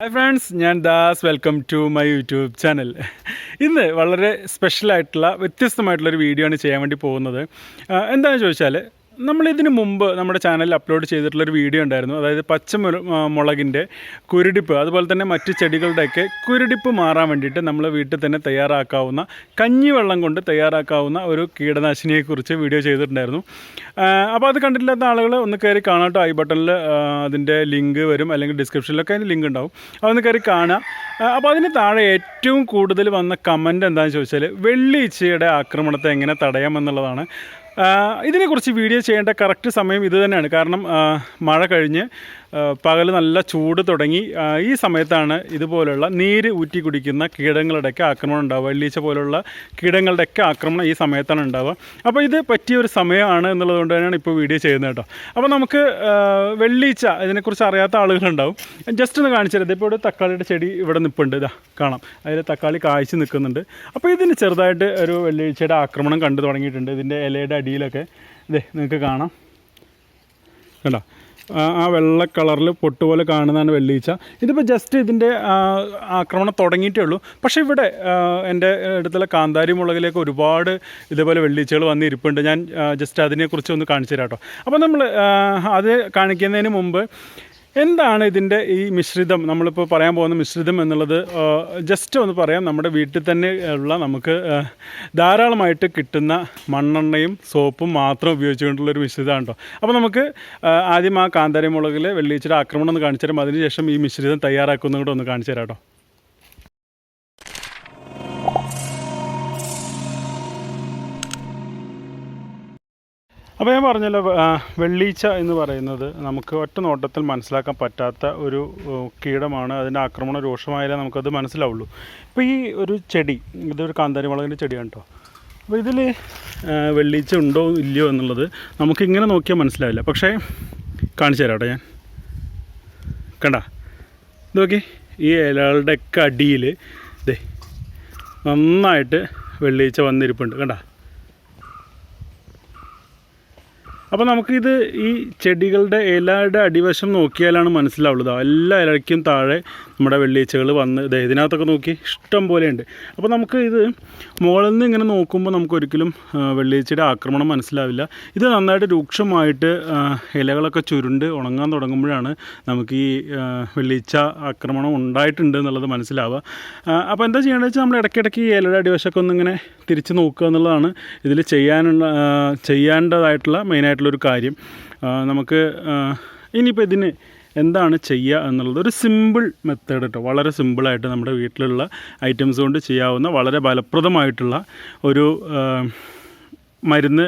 Hi friends ഞാൻ Das. Welcome to my YouTube channel ഇന്ന് വളരെ സ്പെഷ്യലായിട്ടുള്ള വ്യത്യസ്തമായിട്ടുള്ളൊരു വീഡിയോ ആണ് ചെയ്യാൻ വേണ്ടി പോകുന്നത്. എന്താണെന്ന് ചോദിച്ചാൽ നമ്മൾ ഇതിന് മുമ്പ് നമ്മുടെ ചാനലിൽ അപ്ലോഡ് ചെയ്തിട്ടുള്ളൊരു വീഡിയോ ഉണ്ടായിരുന്നു. അതായത് പച്ച മുളകിന്റെ കുരുടിപ്പ് അതുപോലെ തന്നെ മറ്റ് ചെടികളുടെയൊക്കെ കുരുടിപ്പ് മാറാൻ വേണ്ടിയിട്ട് നമ്മൾ വീട്ടിൽ തന്നെ തയ്യാറാക്കാവുന്ന കഞ്ഞിവെള്ളം കൊണ്ട് തയ്യാറാക്കാവുന്ന ഒരു കീടനാശിനിയെക്കുറിച്ച് വീഡിയോ ചെയ്തിട്ടുണ്ടായിരുന്നു. അപ്പോൾ അത് കണ്ടിട്ടില്ലാത്ത ആളുകൾ ഒന്ന് കയറി കാണാട്ടോ. ഐ ബട്ടണിൽ അതിന്റെ ലിങ്ക് വരും അല്ലെങ്കിൽ ഡിസ്ക്രിപ്ഷനിലൊക്കെ അതിന് ലിങ്ക് ഉണ്ടാവും. അതൊന്ന് കയറി കാണുക അപ്പോൾ അതിന് താഴെ ഏറ്റവും കൂടുതൽ വന്ന കമന്റ് എന്താണെന്ന് ചോദിച്ചാൽ വെള്ളീച്ചയുടെ ആക്രമണത്തെ എങ്ങനെ തടയാമെന്നുള്ളതാണ്. ഇതിനെക്കുറിച്ച് വീഡിയോ ചെയ്യേണ്ട കറക്റ്റ് സമയം ഇത് തന്നെയാണ്. കാരണം മഴ കഴിഞ്ഞ് പകൽ നല്ല ചൂട് തുടങ്ങി. ഈ സമയത്താണ് ഇതുപോലുള്ള നീര് ഊറ്റി കുടിക്കുന്ന കീടങ്ങളുടെയൊക്കെ ആക്രമണം ഉണ്ടാവുക. വെള്ളീച്ച പോലുള്ള കീടങ്ങളുടെയൊക്കെ ആക്രമണം ഈ സമയത്താണ് ഉണ്ടാവുക. അപ്പോൾ ഇത് പറ്റിയ ഒരു സമയമാണ് എന്നുള്ളത് കൊണ്ട് തന്നെയാണ് ഇപ്പോൾ വീഡിയോ ചെയ്യുന്നത് കേട്ടോ. അപ്പോൾ നമുക്ക് വെള്ളീച്ച ഇതിനെക്കുറിച്ച് അറിയാത്ത ആളുകളുണ്ടാവും. ജസ്റ്റ് ഒന്ന് കാണിച്ചു ഇപ്പോൾ ഇവിടെ തക്കാളിയുടെ ചെടി ഇവിടെ നിൽപ്പുണ്ട് ഇതാ കാണാം. അതിൽ തക്കാളി കായ്ച്ച് നിൽക്കുന്നുണ്ട്. അപ്പോൾ ഇതിന് ചെറുതായിട്ട് ഒരു വെള്ളീച്ചയുടെ ആക്രമണം കണ്ടു തുടങ്ങിയിട്ടുണ്ട്. ഇതിന്റെ ഇലയുടെ അടിയിലൊക്കെ. ഇതേ നിങ്ങൾക്ക് കാണാം. കണ്ടോ? ആ വെള്ള കളറിൽ പൊട്ടുപോലെ കാണുന്നതാണ് വെള്ളീച്ച. ഇതിപ്പോൾ ജസ്റ്റ് ഇതിന്റെ ആക്രമണം തുടങ്ങിയിട്ടേ ഉള്ളൂ. പക്ഷേ ഇവിടെ എന്റെ അടുത്തുള്ള കാന്താരി മുളകിലേക്ക് ഒരുപാട് ഇതേപോലെ വെള്ളീച്ചകൾ വന്ന് ഇരിപ്പുണ്ട്. ഞാൻ ജസ്റ്റ് അതിനെക്കുറിച്ച് ഒന്ന് കാണിച്ചു തരാം കേട്ടോ അപ്പോൾ നമ്മൾ അത് കാണിക്കുന്നതിന് മുമ്പ് എന്താണ് ഇതിന്റെ ഈ മിശ്രിതം? നമ്മളിപ്പോൾ പറയാൻ പോകുന്ന മിശ്രിതം എന്നുള്ളത് ജസ്റ്റ് ഒന്ന് പറയാം. നമ്മുടെ വീട്ടിൽ തന്നെ ഉള്ള നമുക്ക് ധാരാളമായിട്ട് കിട്ടുന്ന മണ്ണെണ്ണയും സോപ്പും മാത്രം ഉപയോഗിച്ചുകൊണ്ടുള്ളൊരു മിശ്രിതമാണ് കേട്ടോ അപ്പോൾ നമുക്ക് ആദ്യം ആ കാന്താരി മുളകിൽ വെള്ളിയിച്ചിട്ട് ആക്രമണം ഒന്ന് കാണിച്ചു തരാം അതിനുശേഷം ഈ മിശ്രിതം തയ്യാറാക്കുന്നതും കൂടെ ഒന്ന് കാണിച്ചു തരാം കേട്ടോ അപ്പോൾ ഞാൻ പറഞ്ഞല്ലോ വെള്ളീച്ച എന്ന് പറയുന്നത് നമുക്ക് ഒറ്റ നോട്ടത്തിൽ മനസ്സിലാക്കാൻ പറ്റാത്ത ഒരു കീടമാണ്. അതിന്റെ ആക്രമണം രൂക്ഷമായാലേ നമുക്കത് മനസ്സിലാവുള്ളൂ. ഇപ്പോൾ ഈ ഒരു ചെടി ഇതൊരു കാന്താരി മുളകിന്റെ ചെടിയാണ് കേട്ടോ അപ്പോൾ ഇതിൽ വെള്ളീച്ച ഉണ്ടോ ഇല്ലയോ എന്നുള്ളത് നമുക്കിങ്ങനെ നോക്കിയാൽ മനസ്സിലാവില്ല. പക്ഷേ കാണിച്ചു തരാം കേട്ടോ ഞാൻ. കണ്ട? നോക്കി. ഈ ഇലകളുടെയൊക്കെ അടിയിൽ ഇതേ നന്നായിട്ട് വെള്ളീച്ച വന്നിരിപ്പുണ്ട്. കണ്ട? അപ്പോൾ നമുക്കിത് ഈ ചെടികളുടെ ഇലയുടെ അടിവശം നോക്കിയാലാണ് മനസ്സിലാവുള്ളത്. എല്ലാ ഇലയ്ക്കും താഴെ നമ്മുടെ വെള്ളീച്ചകൾ വന്ന് ഇതിനകത്തൊക്കെ നോക്കി ഇഷ്ടം പോലെയുണ്ട് അപ്പോൾ നമുക്ക് ഇത് മുകളിൽ നിന്ന് ഇങ്ങനെ നോക്കുമ്പോൾ നമുക്ക് ഒരിക്കലും ആ, വെള്ളീച്ചയുടെ ആക്രമണം മനസ്സിലാവില്ല. ഇത് നന്നായിട്ട് രൂക്ഷമായിട്ട് ഇലകളൊക്കെ ചുരുണ്ട് ഉണങ്ങാൻ തുടങ്ങുമ്പോഴാണ് നമുക്ക് ഈ വെള്ളീച്ച ആക്രമണം ഉണ്ടായിട്ടുണ്ട് എന്നുള്ളത് മനസ്സിലാവുക. അപ്പോൾ എന്താ ചെയ്യേണ്ടത് വെച്ചാൽ നമ്മൾ ഇടയ്ക്കിടയ്ക്ക് ഈ ഇലയുടെ അടിവശമൊക്കെ ഒന്നിങ്ങനെ തിരിച്ച് നോക്കുക എന്നുള്ളതാണ് ഇതിൽ ചെയ്യാനുള്ള ചെയ്യേണ്ടതായിട്ടുള്ള ചെയ്യേണ്ടതായിട്ടുള്ള മെയിനായിട്ടുള്ളൊരു കാര്യം നമുക്ക് ഇനിയിപ്പോൾ ഇതിന് എന്താണ് ചെയ്യുക എന്നുള്ളത് ഒരു സിമ്പിൾ മെത്തേഡ് കേട്ടോ വളരെ സിമ്പിളായിട്ട് നമ്മുടെ വീട്ടിലുള്ള ഐറ്റംസ് കൊണ്ട് ചെയ്യാവുന്ന വളരെ ഫലപ്രദമായിട്ടുള്ള ഒരു മരുന്ന്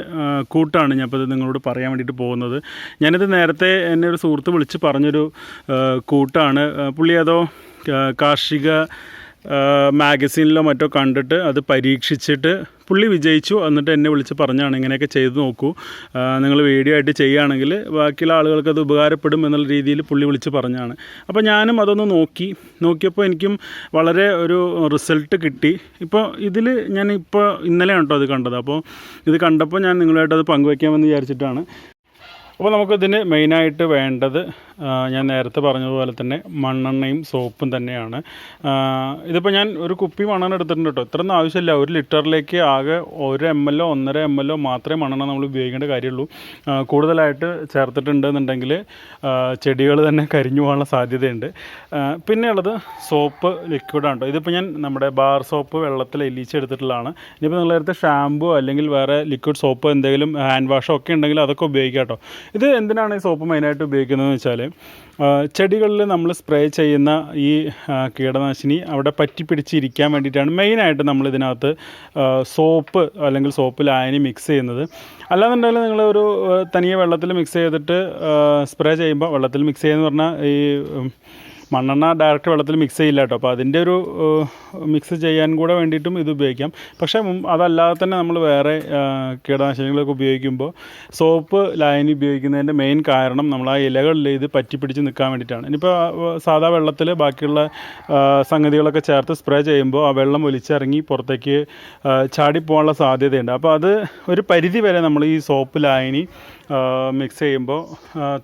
കൂട്ടാണ് ഞാൻ ഇപ്പോൾ ഇത് നിങ്ങളോട് പറയാൻ വേണ്ടിയിട്ട് പോകുന്നത്. ഞാനിത് നേരത്തെ എന്നെ ഒരു സുഹൃത്ത് വിളിച്ച് പറഞ്ഞൊരു കൂട്ടാണ്. പുള്ളി അതോ കാർഷിക മാഗസീനിലോ മറ്റോ കണ്ടിട്ട് അത് പരീക്ഷിച്ചിട്ട് പുള്ളി വിജയിച്ചു എന്നിട്ട് എന്നെ വിളിച്ച് പറഞ്ഞാണ് ഇങ്ങനെയൊക്കെ ചെയ്ത് നോക്കൂ. നിങ്ങൾ വീഡിയോ ആയിട്ട് ചെയ്യുകയാണെങ്കിൽ ബാക്കിയുള്ള ആളുകൾക്ക് അത് ഉപകാരപ്പെടും എന്നുള്ള രീതിയിൽ പുള്ളി വിളിച്ച് പറഞ്ഞാണ്. അപ്പോൾ ഞാനും അതൊന്ന് നോക്കി. നോക്കിയപ്പോൾ എനിക്കും വളരെ ഒരു റിസൾട്ട് കിട്ടി. ഇപ്പോൾ ഇതിൽ ഞാൻ ഇപ്പോൾ ഇന്നലെയാണ് കേട്ടോ അത് കണ്ടത്? അപ്പോൾ ഇത് കണ്ടപ്പോൾ ഞാൻ നിങ്ങളുമായിട്ട് അത് പങ്കുവയ്ക്കാമെന്ന് വിചാരിച്ചിട്ടാണ്. അപ്പോൾ നമുക്കിതിന് മെയിനായിട്ട് വേണ്ടത് ഞാൻ നേരത്തെ പറഞ്ഞതുപോലെ തന്നെ മണ്ണെണ്ണയും സോപ്പും തന്നെയാണ്. ഇതിപ്പോൾ ഞാൻ ഒരു കുപ്പി മണ്ണെണ്ണ എടുത്തിട്ടുണ്ട് കേട്ടോ ഇത്രയൊന്നും ആവശ്യമില്ല. ഒരു ലിറ്ററിലേക്ക് ആകെ ഒരു എം എല്ലോ ഒന്നര എം എല്ലോ മാത്രമേ മണ്ണെണ്ണ നമ്മൾ ഉപയോഗിക്കേണ്ട കാര്യമുള്ളൂ. കൂടുതലായിട്ട് ചേർത്തിട്ടുണ്ടെന്നുണ്ടെങ്കിൽ ചെടികൾ തന്നെ കരിഞ്ഞു പോകാനുള്ള സാധ്യതയുണ്ട്. പിന്നെയുള്ളത് സോപ്പ് ലിക്വിഡാണ് കേട്ടോ ഇതിപ്പോൾ ഞാൻ നമ്മുടെ ബാർ സോപ്പ് വെള്ളത്തിൽ എലിച്ചെടുത്തിട്ടുള്ളതാണ് ഇനിയിപ്പോൾ നിങ്ങൾ നേരത്തെ ഷാമ്പു അല്ലെങ്കിൽ വേറെ ലിക്വിഡ് സോപ്പ് എന്തെങ്കിലും ഹാൻഡ് വാഷോ ഒക്കെ ഉണ്ടെങ്കിൽ അതൊക്കെ ഉപയോഗിക്കാം കേട്ടോ ഇത് എന്തിനാണ് ഈ സോപ്പ് മെയിനായിട്ട് ഉപയോഗിക്കുന്നതെന്ന് വെച്ചാൽ ചെടികളിൽ നമ്മൾ സ്പ്രേ ചെയ്യുന്ന ഈ കീടനാശിനി അവിടെ പറ്റി പിടിച്ചിരിക്കാൻ വേണ്ടിയിട്ടാണ് മെയിനായിട്ട് നമ്മൾ ഇതിനകത്ത് സോപ്പ് അല്ലെങ്കിൽ സോപ്പ് ലായനി മിക്സ് ചെയ്യുന്നത്. അല്ലാന്നുണ്ടെങ്കിൽ നിങ്ങൾ ഒരു തനിയെ വെള്ളത്തിൽ മിക്സ് ചെയ്തിട്ട് സ്പ്രേ ചെയ്യുമ്പോൾ വെള്ളത്തിൽ മിക്സ് ചെയ്യുന്നതെന്ന് പറഞ്ഞാൽ ഈ മണ്ണെണ്ണ ഡയറക്റ്റ് വെള്ളത്തിൽ മിക്സ് ചെയ്യില്ല കേട്ടോ. അപ്പോൾ അതിന്റെ ഒരു മിക്സ് ചെയ്യാൻ കൂടെ വേണ്ടിയിട്ടും ഇത് ഉപയോഗിക്കാം. പക്ഷേ അതല്ലാതെ തന്നെ നമ്മൾ വേറെ കീടനാശിനികളൊക്കെ ഉപയോഗിക്കുമ്പോൾ സോപ്പ് ലായനി ഉപയോഗിക്കുന്നതിന്റെ മെയിൻ കാരണം നമ്മൾ ആ ഇലകളിൽ ഇത് പറ്റി പിടിച്ച് നിൽക്കാൻ വേണ്ടിയിട്ടാണ്. ഇനിയിപ്പോൾ സാധാ വെള്ളത്തിൽ ബാക്കിയുള്ള സംഗതികളൊക്കെ ചേർത്ത് സ്പ്രേ ചെയ്യുമ്പോൾ ആ വെള്ളം ഒലിച്ചിറങ്ങി പുറത്തേക്ക് ചാടിപ്പോകാനുള്ള സാധ്യതയുണ്ട്. അപ്പോൾ അത് ഒരു പരിധി വരെ നമ്മൾ ഈ സോപ്പ് ലായനി മിക്സ് ചെയ്യുമ്പോൾ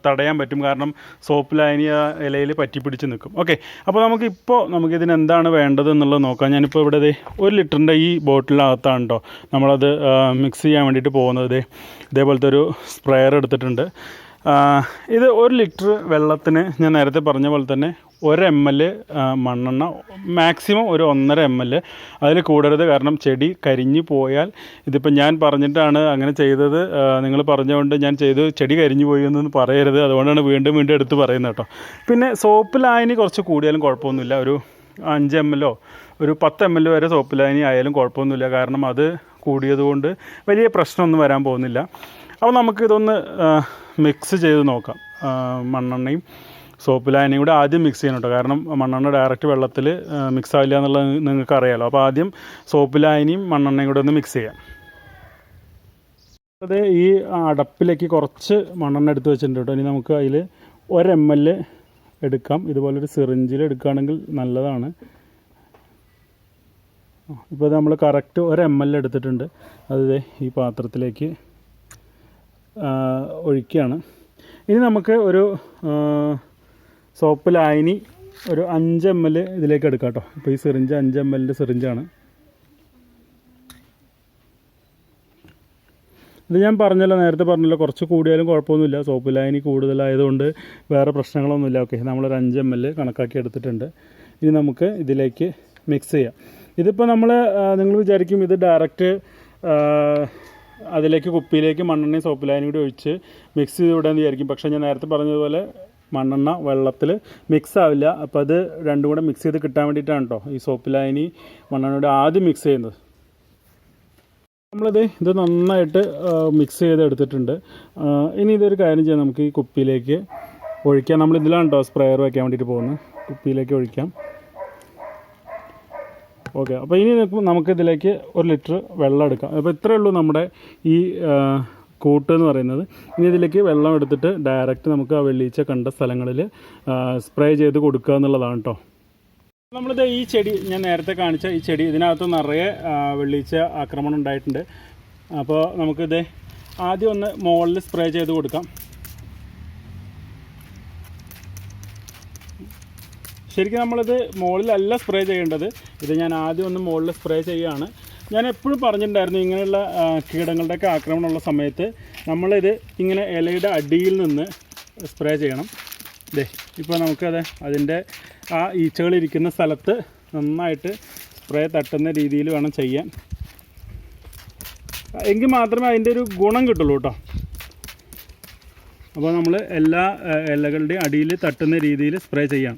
തടയാൻ പറ്റും. കാരണം സോപ്പ് ലായനി ആ ഇലയിൽ പറ്റി പിടിച്ച് നിൽക്കും ഓക്കെ അപ്പോൾ നമുക്കിപ്പോൾ നമുക്കിതിന് എന്താണ് വേണ്ടത് എന്നുള്ളത് നോക്കാം. ഞാനിപ്പോൾ ഇവിടെ ദേ ഒരു ലിറ്ററിന്റെ ഈ ബോട്ടിലിനകത്താണ് കേട്ടോ നമ്മളത് മിക്സ് ചെയ്യാൻ വേണ്ടിയിട്ട് പോകുന്നത്. ഇതേപോലത്തെ ഒരു സ്പ്രെയർ എടുത്തിട്ടുണ്ട്. ഇത് ഒരു ലിറ്റർ വെള്ളത്തിന് ഞാൻ നേരത്തെ പറഞ്ഞ പോലെ തന്നെ ഒരു എം എൽ മണ്ണെണ്ണ മാക്സിമം ഒരു ഒന്നര എം എൽ അതിൽ കൂടരുത്. കാരണം ചെടി കരിഞ്ഞു പോയാൽ ഇതിപ്പോൾ ഞാൻ പറഞ്ഞിട്ടാണ് അങ്ങനെ ചെയ്തത്. നിങ്ങൾ പറഞ്ഞുകൊണ്ട് ഞാൻ ചെയ്ത്. ചെടി കരിഞ്ഞു പോയി എന്നൊന്നും പറയരുത്. അതുകൊണ്ടാണ് വീണ്ടും വീണ്ടും എടുത്ത് പറയുന്നത് കേട്ടോ. പിന്നെ സോപ്പ് ലായനി കുറച്ച് കൂടിയാലും കുഴപ്പമൊന്നുമില്ല. ഒരു അഞ്ച് എം എല്ലോ ഒരു പത്ത് എം എൽ വരെ സോപ്പ് ലായനി ആയാലും കുഴപ്പമൊന്നുമില്ല. കാരണം അത് കൂടിയതുകൊണ്ട് വലിയ പ്രശ്നമൊന്നും വരാൻ പോകുന്നില്ല. അപ്പോൾ നമുക്കിതൊന്ന് മിക്സ് ചെയ്ത് നോക്കാം. മണ്ണെണ്ണയും സോപ്പ് ലായനിയും കൂടെ ആദ്യം മിക്സ് ചെയ്യണം കേട്ടോ കാരണം മണ്ണെണ്ണ ഡയറക്റ്റ് വെള്ളത്തിൽ മിക്സ് ആവില്ല എന്നുള്ളത് നിങ്ങൾക്ക് അറിയാമല്ലോ അപ്പോൾ ആദ്യം സോപ്പ് ലായനിയും മണ്ണെണ്ണയും കൂടെ ഒന്ന് മിക്സ് ചെയ്യാം. അത് ഈ അടപ്പിലേക്ക് കുറച്ച് മണ്ണെണ്ണ എടുത്ത് വെച്ചിട്ടുണ്ട് കേട്ടോ ഇനി നമുക്ക് അതിൽ ഒരു എം എൽ എടുക്കാം. ഇതുപോലൊരു സിറിഞ്ചിൽ എടുക്കുകയാണെങ്കിൽ നല്ലതാണ്. ഇപ്പോൾ നമ്മൾ കറക്റ്റ് ഒരു എം എൽ എടുത്തിട്ടുണ്ട്. അത് ഈ പാത്രത്തിലേക്ക് ഒഴിക്കുകയാണ്. ഇനി നമുക്ക് ഒരു സോപ്പ് ലായനി ഒരു അഞ്ച് എം എൽ ഇതിലേക്ക് എടുക്കാം കേട്ടോ. ഇപ്പോൾ ഈ സിറിഞ്ച് അഞ്ച് എം എല്ലിന്റെ സിറിഞ്ചാണ്. ഇത് ഞാൻ പറഞ്ഞല്ലോ നേരത്തെ പറഞ്ഞല്ലോ കുറച്ച് കൂടിയാലും കുഴപ്പമൊന്നുമില്ല. സോപ്പ് ലായനി കൂടുതലായതുകൊണ്ട് വേറെ പ്രശ്നങ്ങളൊന്നുമില്ല. ഓക്കെ നമ്മളൊരു അഞ്ച് എം എൽ കണക്കാക്കി എടുത്തിട്ടുണ്ട്. ഇനി നമുക്ക് ഇതിലേക്ക് മിക്സ് ചെയ്യാം. ഇതിപ്പോൾ നമ്മൾ നിങ്ങൾ വിചാരിക്കും ഇത് ഡയറക്റ്റ് അതിലേക്ക് കുപ്പിയിലേക്ക് മണ്ണെണ്ണയും സോപ്പ് ലൈനും കൂടി ഒഴിച്ച് മിക്സ് ചെയ്ത് വിടാൻ വിചാരിക്കും. പക്ഷേ ഞാൻ നേരത്തെ പറഞ്ഞതുപോലെ മണ്ണെണ്ണ വെള്ളത്തിൽ മിക്സ് ആവില്ല. അപ്പോൾ അത് രണ്ടും കൂടെ മിക്സ് ചെയ്ത് കിട്ടാൻ വേണ്ടിയിട്ടാണ് കേട്ടോ ഈ സോപ്പ് ലായനി മണ്ണെണ്ണയുടെ ആദ്യം മിക്സ് ചെയ്യുന്നത്. നമ്മളിത് ഇത് നന്നായിട്ട് മിക്സ് ചെയ്ത് എടുത്തിട്ടുണ്ട് ഇനി ഇതൊരു കാര്യം ചെയ്യാം. നമുക്ക് ഈ കുപ്പിയിലേക്ക് ഒഴിക്കാം. നമ്മൾ ഇതിലാണ് കേട്ടോ സ്പ്രെയർ വയ്ക്കാൻ വേണ്ടിയിട്ട് പോകുന്നത്. കുപ്പിയിലേക്ക് ഒഴിക്കാം. ഓക്കെ. അപ്പോൾ ഇനി നമുക്ക് നമുക്കിതിലേക്ക് ഒരു ലിറ്റർ വെള്ളം എടുക്കാം. അപ്പോൾ ഇത്രയേ ഉള്ളൂ നമ്മുടെ ഈ കൂട്ട് എന്ന് പറയുന്നത്. ഇനി ഇതിലേക്ക് വെള്ളം എടുത്തിട്ട് ഡയറക്റ്റ് നമുക്ക് ആ വെള്ളീച്ച കണ്ട സ്ഥലങ്ങളിൽ സ്പ്രേ ചെയ്ത് കൊടുക്കുക എന്നുള്ളതാണ് കേട്ടോ നമ്മളിത് ഈ ചെടി ഞാൻ നേരത്തെ കാണിച്ച ഈ ചെടി ഇതിനകത്ത് നിറയെ വെള്ളീച്ച ആക്രമണം ഉണ്ടായിട്ടുണ്ട്. അപ്പോൾ നമുക്കിത് ആദ്യം ഒന്ന് മുകളിൽ സ്പ്രേ ചെയ്ത് കൊടുക്കാം. ശരിക്കും നമ്മളിത് മുകളിലല്ല സ്പ്രേ ചെയ്യേണ്ടത്. ഇത് ഞാൻ ആദ്യം ഒന്ന് മുകളിൽ സ്പ്രേ ചെയ്യുകയാണ്. ഞാൻ എപ്പോഴും പറഞ്ഞിട്ടുണ്ടായിരുന്നു ഇങ്ങനെയുള്ള കീടങ്ങളുടെയൊക്കെ ആക്രമണമുള്ള സമയത്ത് നമ്മളിത് ഇങ്ങനെ ഇലയുടെ അടിയിൽ നിന്ന് സ്പ്രേ ചെയ്യണം. ദേ ഇപ്പോൾ നമുക്കത് അതിന്റെ ആ ഈച്ചകളിരിക്കുന്ന സ്ഥലത്ത് നന്നായിട്ട് സ്പ്രേ തട്ടുന്ന രീതിയിൽ വേണം ചെയ്യാൻ. എങ്കിൽ മാത്രമേ അതിന്റെ ഒരു ഗുണം കിട്ടുള്ളൂ കേട്ടോ. അപ്പോൾ നമ്മൾ എല്ലാ ഇലകളുടെയും അടിയിൽ തട്ടുന്ന രീതിയിൽ സ്പ്രേ ചെയ്യാം.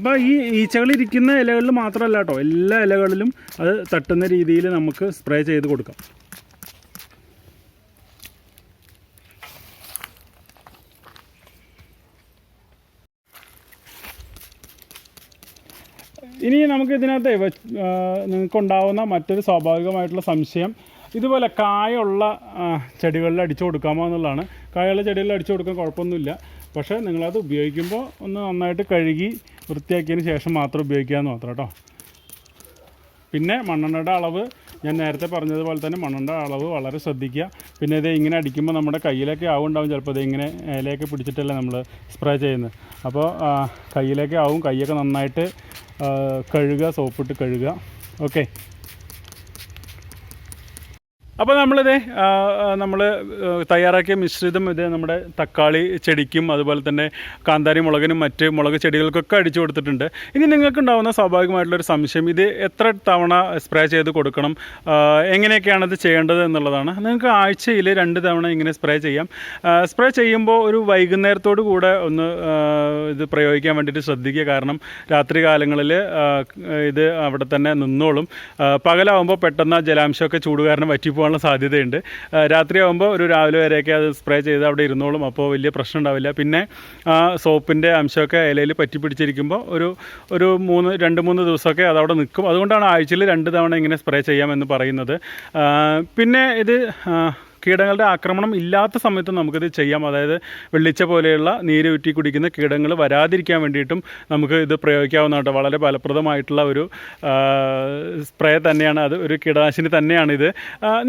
അപ്പോൾ ഈ ഈച്ചകളിരിക്കുന്ന ഇലകളിൽ മാത്രമല്ല കേട്ടോ. എല്ലാ ഇലകളിലും അത് തട്ടുന്ന രീതിയിൽ നമുക്ക് സ്പ്രേ ചെയ്ത് കൊടുക്കാം. ഇനി നമുക്ക് ഇതിനകത്ത് നിങ്ങൾക്കുണ്ടാവുന്ന മറ്റൊരു സ്വാഭാവികമായിട്ടുള്ള സംശയം. ഇതുപോലെ കായുള്ള ചെടികളിൽ അടിച്ചു കൊടുക്കാമോ എന്നുള്ളതാണ്. കായുള്ള ചെടികളിൽ അടിച്ചു കൊടുക്കാൻ കുഴപ്പമൊന്നുമില്ല. പക്ഷേ നിങ്ങളത് ഉപയോഗിക്കുമ്പോൾ ഒന്ന് നന്നായിട്ട് കഴുകി വൃത്തിയാക്കിയതിന് ശേഷം മാത്രം ഉപയോഗിക്കാമെന്ന് മാത്രം കേട്ടോ. പിന്നെ മണ്ണെണ്ണയുടെ അളവ് ഞാൻ നേരത്തെ പറഞ്ഞതുപോലെ തന്നെ മണ്ണെണ്ണയുടെ അളവ് വളരെ ശ്രദ്ധിക്കുക. പിന്നെ ഇത് ഇങ്ങനെ അടിക്കുമ്പോൾ നമ്മുടെ കയ്യിലേക്ക് ആവുണ്ടാവും ചിലപ്പോൾ ഇത് ഇങ്ങനെ ഇലയൊക്കെ പിടിച്ചിട്ടല്ലേ നമ്മൾ സ്പ്രേ ചെയ്യുന്നത്. അപ്പോൾ കയ്യിലേക്ക് ആവും. കൈയൊക്കെ നന്നായിട്ട് കഴുകുക സോപ്പിട്ട് കഴുകുക. ഓക്കെ അപ്പോൾ നമ്മളിത് നമ്മൾ തയ്യാറാക്കിയ മിശ്രിതം ഇത് നമ്മുടെ തക്കാളി ചെടിക്കും അതുപോലെ തന്നെ കാന്താരി മുളകിനും മറ്റ് മുളക് ചെടികൾക്കൊക്കെ അടിച്ചു കൊടുത്തിട്ടുണ്ട്. ഇനി നിങ്ങൾക്കുണ്ടാവുന്ന സ്വാഭാവികമായിട്ടുള്ളൊരു സംശയം ഇത് എത്ര തവണ സ്പ്രേ ചെയ്ത് കൊടുക്കണം എങ്ങനെയൊക്കെയാണ് ഇത് ചെയ്യേണ്ടത് എന്നുള്ളതാണ്. നിങ്ങൾക്ക് ആഴ്ചയിൽ രണ്ട് തവണ ഇങ്ങനെ സ്പ്രേ ചെയ്യാം. സ്പ്രേ ചെയ്യുമ്പോൾ ഒരു വൈകുന്നേരത്തോടു കൂടെ ഒന്ന് ഇത് പ്രയോഗിക്കാൻ വേണ്ടിയിട്ട് ശ്രദ്ധിക്കുക. കാരണം രാത്രി കാലങ്ങളിൽ ഇത് അവിടെ തന്നെ നിന്നോളും. പകലാവുമ്പോൾ പെട്ടെന്ന് ജലാംശമൊക്കെ ചൂട് കാരണം വറ്റിപ്പോകാനുള്ള സാധ്യതയുണ്ട്. രാത്രിയാകുമ്പോൾ ഒരു രാവിലെ വരെയൊക്കെ അത് സ്പ്രേ ചെയ്ത് അവിടെ ഇരുന്നോളും. അപ്പോൾ വലിയ പ്രശ്നം ഉണ്ടാവില്ല. പിന്നെ ആ സോപ്പിന്റെ അംശമൊക്കെ ഇലയിൽ പറ്റി പിടിച്ചിരിക്കുമ്പോൾ ഒരു ഒരു മൂന്ന് രണ്ട് മൂന്ന് ദിവസമൊക്കെ അതവിടെ നിൽക്കും. അതുകൊണ്ടാണ് ആഴ്ചയിൽ രണ്ട് തവണ ഇങ്ങനെ സ്പ്രേ ചെയ്യാമെന്ന് പറയുന്നത്. പിന്നെ ഇത് കീടങ്ങളുടെ ആക്രമണം ഇല്ലാത്ത സമയത്തും നമുക്കിത് ചെയ്യാം. അതായത് വെള്ളിച്ച പോലെയുള്ള നീര് ഊറ്റി കുടിക്കുന്ന കീടങ്ങൾ വരാതിരിക്കാൻ വേണ്ടിയിട്ടും നമുക്ക് ഇത് പ്രയോഗിക്കാവുന്നതാണ് വളരെ ഫലപ്രദമായിട്ടുള്ള ഒരു സ്പ്രേ തന്നെയാണ്. അത് ഒരു കീടനാശിനി തന്നെയാണിത്.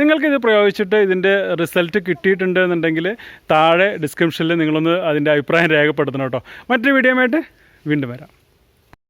നിങ്ങൾക്കിത് പ്രയോഗിച്ചിട്ട് ഇതിന്റെ റിസൾട്ട് കിട്ടിയിട്ടുണ്ട് എന്നുണ്ടെങ്കിൽ താഴെ ഡിസ്ക്രിപ്ഷനിൽ നിങ്ങളൊന്ന് അതിന്റെ അഭിപ്രായം രേഖപ്പെടുത്തണം കേട്ടോ. മറ്റൊരു വീഡിയോ ആയിട്ട് വീണ്ടും വരാം.